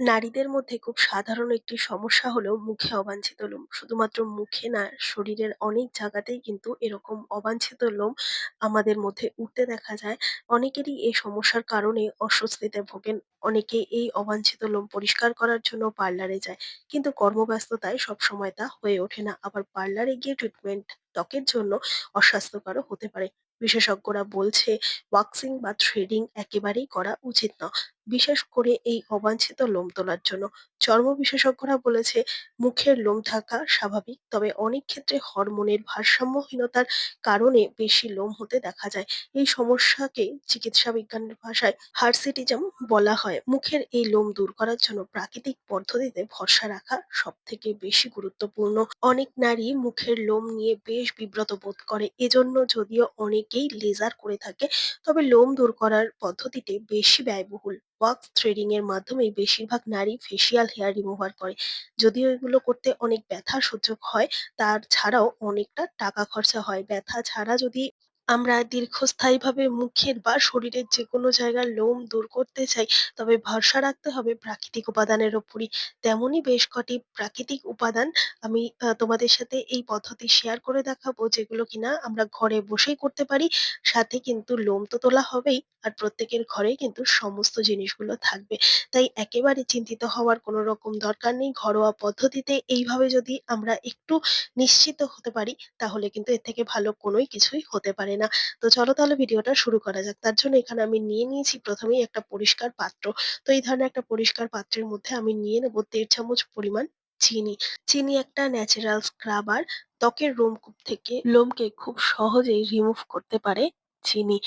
নারীদের মধ্যে খুব সাধারণ একটি সমস্যা হলো মুখে অবাঞ্ছিত লোম। শুধুমাত্র মুখে না, শরীরের অনেক জায়গাতেই কিন্তু এরকম অবাঞ্ছিত লোম আমাদের মধ্যে উঠতে দেখা যায়। অনেকেরই এই সমস্যার কারণে অস্বস্তিতে ভোগেন। অনেকে এই অবাঞ্ছিত লোম পরিষ্কার করার জন্য পার্লারে যায়। কিন্তু কর্মব্যস্ততায় সবসময় তা হয়ে ওঠে না। আবার পার্লারে গিয়ে ট্রিটমেন্ট ত্বকের জন্য অস্বাস্থ্যকরও হতে পারে। বিশেষজ্ঞরা বলছে ওয়াক্সিং বা থ্রেডিং একেবারেই করা উচিত না। বিশেষ করে এই অবাঞ্ছিত লোম তোলার জন্য। চর্ম বিশেষজ্ঞরা বলেছে, মুখের লোম থাকা স্বাভাবিক, তবে অনেক ক্ষেত্রে হরমোনের ভারসাম্যহীনতার কারণে বেশি লোম হতে দেখা যায়। এই সমস্যাকে চিকিৎসা বিজ্ঞানের ভাষায় হার্সিটিজম বলা হয়। মুখের এই লোম দূর করার জন্য প্রাকৃতিক পদ্ধতিতে ভরসা রাখা সব থেকে বেশি গুরুত্বপূর্ণ। অনেক নারী মুখের লোম নিয়ে বেশ বিব্রত বোধ করে। এজন্য যদিও অনেকেই লেজার করে থাকে, তবে লোম দূর করার পদ্ধতিটি বেশি ব্যয়বহুল। ওয়াক্স থ্রেডিং এর মাধ্যমে বেশিরভাগ নারী ফেসিয়াল হেয়ার রিমুভার করে। যদিও এগুলো করতে অনেক ব্যথা সহ্য হয়, তার ছাড়াও অনেকটা টাকা খরচা হয়। ব্যথা ছাড়া যদি আমরা দীর্ঘস্থায়ীভাবে মুখের বা শরীরের যে কোনো জায়গার লোম দূর করতে চাই, তবে ভরসা রাখতে হবে প্রাকৃতিক উপাদানের ওপরই। তেমনই বেশ কটি প্রাকৃতিক উপাদান আমি তোমাদের সাথে এই পদ্ধতি শেয়ার করে দেখাবো, যেগুলো কিনা আমরা ঘরে বসেই করতে পারি। সাথে কিন্তু লোম তো তোলা হবেই, আর প্রত্যেকের ঘরে কিন্তু সমস্ত জিনিসগুলো থাকবে। তাই একেবারে চিন্তিত হওয়ার কোনো রকম দরকার নেই। ঘরোয়া পদ্ধতিতে এইভাবে যদি আমরা একটু নিশ্চিত হতে পারি, তাহলে কিন্তু এর থেকে ভালো কোনোই কিছুই হতে পারে না। তো চলো তাহলে ভিডিওটা শুরু করা যাক। তার জন্য এখানে আমি নিয়ে নিয়েছি প্রথমেই একটা পরিষ্কার পাত্র। তো এই ধরনের একটা পরিষ্কার পাত্রের মধ্যে আমি নিয়ে নেব দেড় চামচ পরিমাণ চিনি। চিনি একটা ন্যাচারাল স্ক্রাবার ত্বকের লোমকূপ থেকে লোমকে খুব সহজেই রিমুভ করতে পারে চিনি।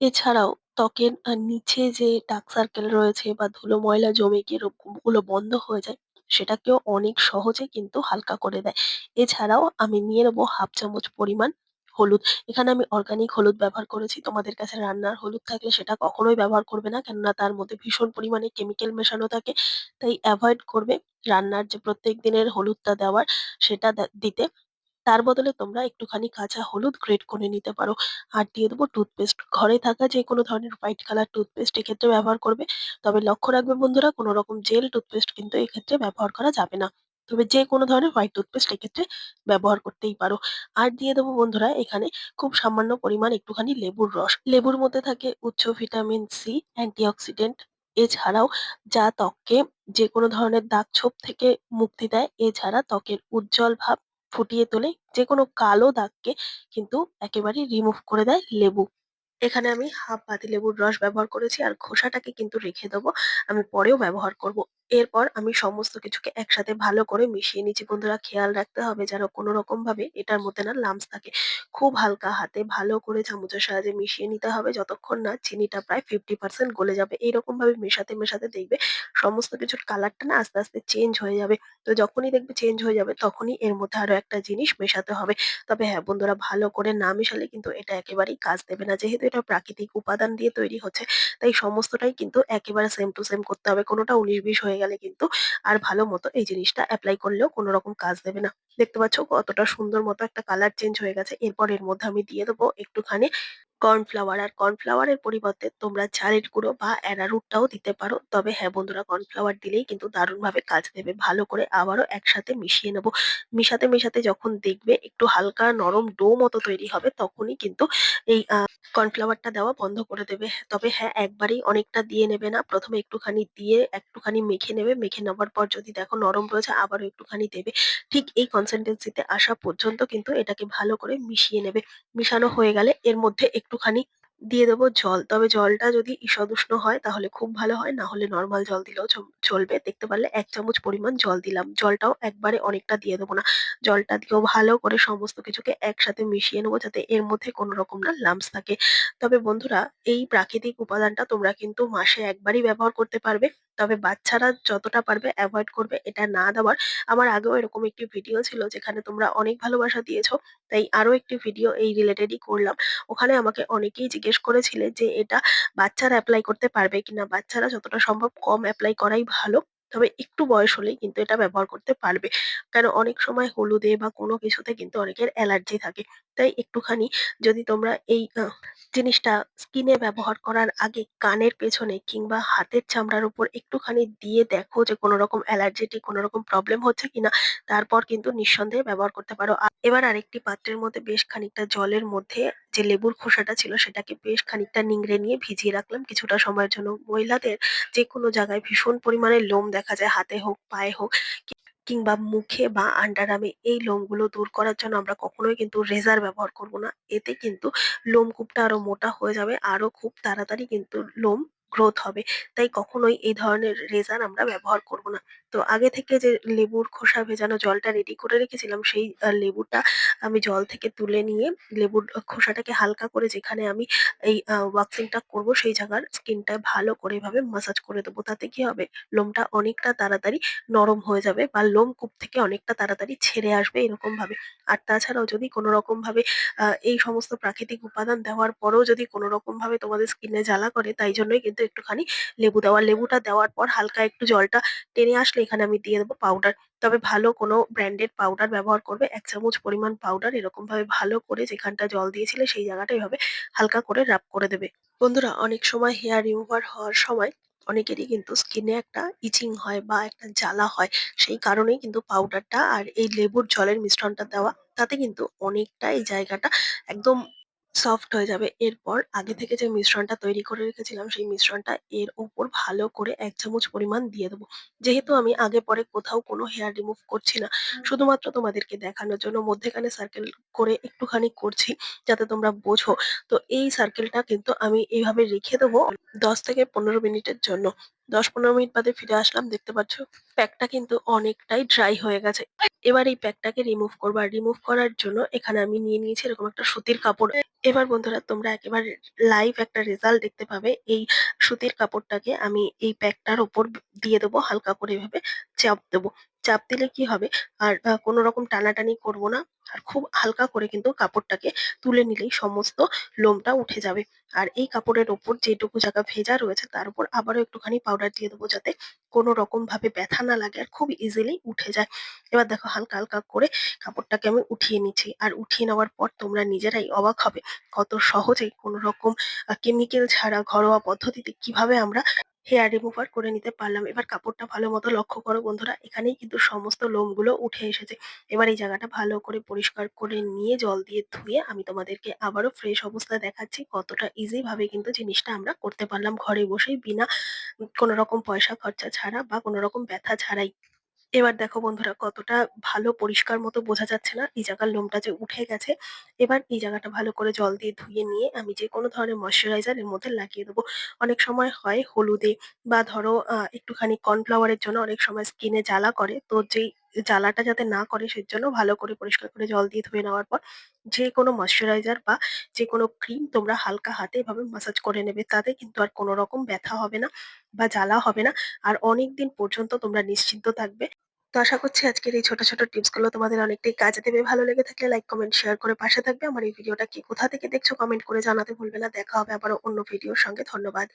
এছাড়াও ত্বকের নিচে যে ডার্ক সার্কেল রয়েছে বা ধুলো ময়লা জমে গিয়ে ওগুলো বন্ধ হয়ে যায়, সেটাকেও অনেক সহজে কিন্তু হালকা করে দেয়। এছাড়াও আমি নিয়ে নেব হাফ চামচ পরিমাণ হলুদ। এখানে আমি অর্গানিক হলুদ ব্যবহার করেছি। তোমাদের কাছে রান্নার হলুদ থাকলে সেটা কখনোই ব্যবহার করবে না। কেননা তার মধ্যে ভীষণ পরিমাণে কেমিক্যাল মেশানো থাকে। তাই অ্যাভয়েড করবে রান্নার যে প্রত্যেক দিনের হলুদটা দেওয়ার সেটা দিতে। তার বদলে তোমরা একটুখানি কাঁচা হলুদ গ্রেট করে নিতে পারো। আর দিয়ে দেবো টুথপেস্ট। ঘরে থাকা যেকোনো ধরনের হোয়াইট কালার টুথপেস্ট এক্ষেত্রে ব্যবহার করবে। তবে লক্ষ্য রাখবে বন্ধুরা, কোনো রকম জেল টুথপেস্ট কিন্তু এক্ষেত্রে ব্যবহার করা যাবে না। তবে যেকোনো ধরনের হোয়াইট টুথপেস্ট এক্ষেত্রে ব্যবহার করতেই পারো। আর দিয়ে দেবো বন্ধুরা এখানে খুব সামান্য পরিমাণ একটুখানি লেবুর রস। লেবুর মধ্যে থাকে উচ্চ ভিটামিন সি, অ্যান্টিঅক্সিডেন্ট এছাড়াও যা ত্বককে যেকোনো ধরনের দাগ-ছোপ থেকে মুক্তি দেয়। এছাড়া ত্বকের উজ্জ্বল ভাব ফুটিয়ে তোলে। যেকোনো কালো দাগকে কিন্তু একেবারে রিমুভ করে দেয় লেবু। এখানে আমি হাফ বাতি লেবুর রস ব্যবহার করেছি আর খোসাটাকে কিন্তু রেখে দেবো। আমি পরেও ব্যবহার করব। এরপর আমি সমস্ত কিছুকে একসাথে ভালো করে মিশিয়ে নিচ্ছি। বন্ধুরা খেয়াল রাখতে হবে যেন কোনো রকম ভাবে এটার মধ্যে না লাম্পস থাকে। খুব হালকা হাতে ভালো করে চামচের সাহায্যে মিশিয়ে নিতে হবে যতক্ষণ না চিনিটা প্রায় 50% গলে যাবে। এইরকম ভাবে মেশাতে, মেশাতে দেখবে সমস্ত কিছুর কালারটা না আস্তে, আস্তে চেঞ্জ হয়ে যাবে। তো যখনই দেখবে চেঞ্জ হয়ে যাবে তখনই এর মধ্যে আরও একটা জিনিস মেশাতে হবে। তবে হ্যাঁ বন্ধুরা ভালো করে না মেশালে কিন্তু এটা একেবারেই কাজ দেবে না। যেহেতু এটা প্রাকৃতিক উপাদান দিয়ে তৈরি হচ্ছে তাই সমস্তটাই কিন্তু একেবারে সেম টু সেম করতে হবে। কোনোটা উনিশ বিশ হয়ে গেলে কিন্তু আর ভালো মতো এই জিনিসটা অ্যাপ্লাই করলেও কোনো রকম কাজ দেবে না। দেখতে পাচ্ছ কতটা সুন্দর মতো একটা কালার চেঞ্জ হয়ে গেছে। এরপর এর মধ্যে আমি দিয়ে দেবো একটুখানি কর্নফ্লাওয়ার। আর কর্নফ্লাওয়ারের পরিবর্তে তোমরা চালের গুঁড়ো বা অ্যারারুটটাও দিতে পারো। তবে হ্যাঁ বন্ধুরা কর্নফ্লাওয়ার দিলেই কিন্তু দারুণভাবে কাজ দেবে। ভালো করে আবারও একসাথে মিশিয়ে নেব। মিশাতে, মেশাতে যখন দেখবে একটু হালকা নরম ডো মতো তৈরি হবে তখনই কিন্তু এই কর্নফ্লাওয়ারটা দেওয়া বন্ধ করে দেবে। তবে হ্যাঁ একবারেই অনেকটা দিয়ে নেবে না। প্রথমে একটুখানি দিয়ে একটুখানি মেখে নেবে। মেখে নেওয়ার পর যদি দেখো নরম রয়েছে আবারও একটুখানি দেবে। ঠিক এই কনসিস্টেন্সিতে আসা পর্যন্ত কিন্তু এটাকে ভালো করে মিশিয়ে নেবে। মিশানো হয়ে গেলে এর মধ্যে একটুখানি দিয়ে দেবো জল। তবে জলটা যদি ঈষদ উষ্ণ হয় তাহলে খুব ভালো হয়। না হলে নর্মাল জল দিলেও চলবে। দেখতে পারলে এক চামচ পরিমাণ জল দিলাম। জলটাও একবারে অনেকটা দিয়ে দেবো না। জলটা দিয়েও ভালো করে সমস্ত কিছুকে একসাথে মিশিয়ে নেব যাতে এর মধ্যে কোনো রকম না লাম্পস থাকে। তবে বন্ধুরা, এই প্রাকৃতিক উপাদানটা তোমরা কিন্তু মাসে একবারই ব্যবহার করতে পারবে। তবে বাচ্চারা যতটা পারবে অ্যাভয়েড করবে এটা না দেওয়ার। আমার আগেও এরকম একটি ভিডিও ছিল যেখানে তোমরা অনেক ভালোবাসা দিয়েছ। তাই আরও একটি ভিডিও এই রিলেটেডই করলাম। ওখানে আমাকে অনেকেই জিজ্ঞেস করেছিলে যে এটা বাচ্চারা অ্যাপ্লাই করতে পারবে কিনা? বাচ্চারা যতটা সম্ভব কম অ্যাপ্লাই করাই ভালো। তবে একটু বয়স হলেই কিন্তু এটা ব্যবহার করতে পারবে। কেন অনেক সময় হলুদে বা কোনো কিছুতে কিন্তু অনেকের অ্যালার্জি থাকে। তাই একটুখানি যদি তোমরা এই জিনিসটা স্কিনে ব্যবহার করার আগে কানের পেছনে কিংবা হাতের চামড়ার উপর একটুখানি দিয়ে দেখো যে কোনো রকম অ্যালার্জেটিক কোনো রকম প্রবলেম হচ্ছে কিনা, তারপর কিন্তু নিঃসন্দেহে ব্যবহার করতে পারো। এবার আরেকটি পাত্রের মধ্যে বেশ খানিকটা জলের মধ্যে যে লেবুর খোসাটা ছিল সেটাকে বেশ খানিকটা নিংড়ে নিয়ে ভিজিয়ে রাখলাম কিছুটা সময়ের জন্য। মহিলাদের যেকোনো জায়গায় ভীষণ পরিমাণে লোম দেখা যায় হাতে হোক, পায়ে হোক কিংবা মুখে বা আন্ডার আর্মে এই লোমগুলো দূর করার জন্য আমরা কখনোই কিন্তু রেজার ব্যবহার করব না। এতে কিন্তু লোমকূপটা আরও মোটা হয়ে যাবে, আরও খুব তাড়াতাড়ি কিন্তু লোম গ্রোথ হবে। তাই কখনোই এই ধরনের রেজার আমরা ব্যবহার করব না। তো আগে থেকে যে লেবুর খোসা ভেজানো জলটা রেডি করে রেখেছিলাম সেই লেবুটা আমি জল থেকে তুলে নিয়ে লেবুর খোসাটাকে হালকা করে যেখানে আমি এই ওয়াক্সিংটা করব সেই জায়গার স্কিনটা ভালো করে এভাবে মাসাজ করে দেবো। তাতে কি হবে? লোমটা অনেকটা তাড়াতাড়ি নরম হয়ে যাবে বা লোম কূপ থেকে অনেকটা তাড়াতাড়ি ছেড়ে আসবে এরকমভাবে। আর তাছাড়াও যদি কোনো রকমভাবে আ, এই সমস্ত প্রাকৃতিক উপাদান দেওয়ার পরেও যদি কোনো রকমভাবে তোমাদের স্কিনে জ্বালা করে, তাই জন্যই কিন্তু একটুখানি লেবু দেওয়া। লেবুটা দেওয়ার পর হালকা একটু জলটা টেনে আসলে এখানে আমি দিয়ে দেবো পাউডার। তবে ভালো কোনো ব্র্যান্ডেড পাউডার ব্যবহার করবে। এক চামচ পরিমাণ পাউডার এরকমভাবে ভালো করে যেখানটা জল দিয়েছিলে সেই জায়গাটা এভাবে হালকা করে রাব করে দেবে। বন্ধুরা, অনেক সময় হেয়ার রিমুভার হওয়ার সময় অনেকেরই কিন্তু স্কিনে একটা ইচিং হয় বা একটা জ্বালা হয়। সেই কারণেই কিন্তু পাউডারটা আর এই লেবুর জলের মিশ্রণটা দেওয়া। তাতে কিন্তু অনেকটা এই জায়গাটা একদম সফট হয়ে যাবে। এরপর আগে থেকে যে মিশ্রণটা তৈরি করে রেখেছিলাম সেই মিশ্রণটা এর উপর ভালো করে এক চামচ পরিমাণ দিয়ে দেবো। যেহেতু আমি আগে পরে কোথাও কোনো হেয়ার রিমুভ করছি না। শুধুমাত্র তোমাদেরকে দেখানোর জন্য মধ্যেখানে সার্কেল করে একটুখানি করছি যাতে তোমরা বোঝো। তো এই সার্কেলটা কিন্তু আমি এইভাবে রেখে দেবো ১০ থেকে ১৫ মিনিটের জন্য। ১০-১৫ মিনিট বাদে ফিরে আসলাম, দেখতে পাচ্ছ প্যাকটা কিন্তু অনেকটাই ড্রাই হয়ে গেছে। এবার এই প্যাকটাকে রিমুভ করব। আর রিমুভ করার জন্য এখানে আমি নিয়ে নিয়েছি এরকম একটা সুতির কাপড়। এবার বন্ধুরা, তোমরা একেবারে লাইভ একটা রেজাল্ট দেখতে পাবে। এই সুতির কাপড়টাকে আমি এই প্যাকটার ওপর দিয়ে দেবো, হালকা করে এভাবে চাপ দেবো। চাপ দিলে কি হবে আর কোনো রকম টানাটানি করব না। আর খুব হালকা করে কিন্তু কাপড়টাকে তুলে নিলেই সমস্ত লোমটা উঠে যাবে। আর এই কাপড়ের ওপর যেটুকু জায়গা ভেজা রয়েছে তার উপর আবারও একটুখানি পাউডার দিয়ে দেবো যাতে কোনো রকমভাবে ব্যথা না লাগে আর খুব ইজিলি উঠে যায়। এবার দেখো হালকা, হালকা করে কাপড়টাকে আমি উঠিয়ে নিচ্ছি। আর উঠিয়ে নেওয়ার পর তোমরা নিজেরাই অবাক হবে কত সহজে কোনো রকম কেমিক্যাল ছাড়া ঘরোয়া পদ্ধতিতে কীভাবে আমরা হেয়ার রিমুভার করে নিতে পারলাম। এবার কাপড়টা ভালো মতো লক্ষ্য করো বন্ধুরা, এখানেই কিন্তু সমস্ত লোমগুলো উঠে এসেছে। এবার এই জায়গাটা ভালো করে পরিষ্কার করে নিয়ে জল দিয়ে ধুয়ে আমি তোমাদেরকে আবারও ফ্রেশ অবস্থা দেখাচ্ছি কতটা ইজিভাবে কিন্তু জিনিসটা আমরা করতে পারলাম ঘরে বসেই বিনা কোনো রকম পয়সা খরচা ছাড়া বা কোনো রকম ব্যথা ছাড়াই। এবার দেখো বন্ধুরা কতটা ভালো পরিষ্কার মতো বোঝা যাচ্ছে না? এই জায়গার লোমটা যে উঠে গেছে। এবার এই জায়গাটা ভালো করে জল দিয়ে ধুয়ে নিয়ে আমি যে কোনো ধরনের ময়শ্চারাইজার এর মধ্যে লাগিয়ে দেবো। অনেক সময় হয় হলুদে বা ধরো একটুখানি কর্নফ্লাওয়ার এর জন্য অনেক সময় স্কিনে জ্বালা করে। তো যেই জ্বালাটা যাতে না করে সেজন্য ভালো করে পরিষ্কার করে জল দিয়ে ধুয়ে নেওয়ার পর যেকোনো ময়েশ্চারাইজার বা যেকোনো ক্রিম তোমরা হালকা হাতে এভাবে মাসাজ করে নেবে। তাতে কিন্তু আর কোনো রকম ব্যথা হবে না বা জ্বালা হবে না। আর অনেক দিন পর্যন্ত তোমরা নিশ্চিন্ত থাকবে। তো আশা করছি আজকের এই ছোট, ছোট টিপসগুলো তোমাদের অনেকটাই কাজে দেবে। ভালো লেগে থাকলে লাইক, কমেন্ট, শেয়ার করে পাশে থাকবে। আমার এই ভিডিওটা কি কোথা থেকে দেখছ কমেন্ট করে জানাতে ভুলবে না। দেখা হবে আবারও অন্য ভিডিওর সঙ্গে। ধন্যবাদ।